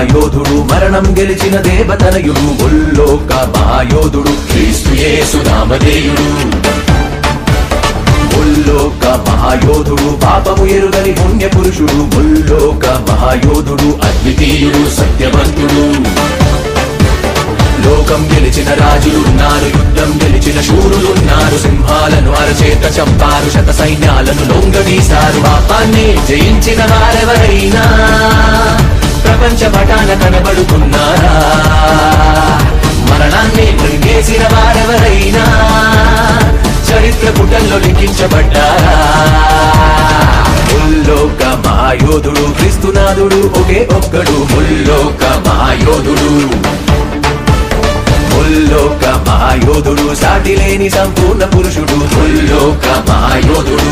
మహాయోధుడు మరణం గెలిచిన దేవతనయుడు. ఒల్లోక మహాయోధుడు క్రీస్తు యేసు నామధేయుడు. ముల్లోక మహాయోధుడు పాపము ఎరుగని పుణ్య పురుషుడు ఒల్లోక మహాయోధుడు అద్వితీయుడు సత్యవంతుడు. లోకం గెలిచిన రాజులున్నారు యుద్ధం గెలిచిన శూరులున్నారు సింహాలను అరచేత చంపారు శత సైన్యాలను లొంగదీశారు. పాపాన్ని జయించిన వారెవరైనా? ప్రపంచ పటాన కనబడుతున్నారా? మరణాన్ని మృంగేసిన వారెవరైనా చరిత్ర పుటల్లో లిఖించబడ్డారా? ముల్లోక మాయోధుడు క్రీస్తునాథుడు ఒకే ఒక్కడు ముల్లోక మాయోధుడు. ముల్లోక మాయోధుడు సాటి లేని సంపూర్ణ పురుషుడు ముల్లోక మాయోధుడు.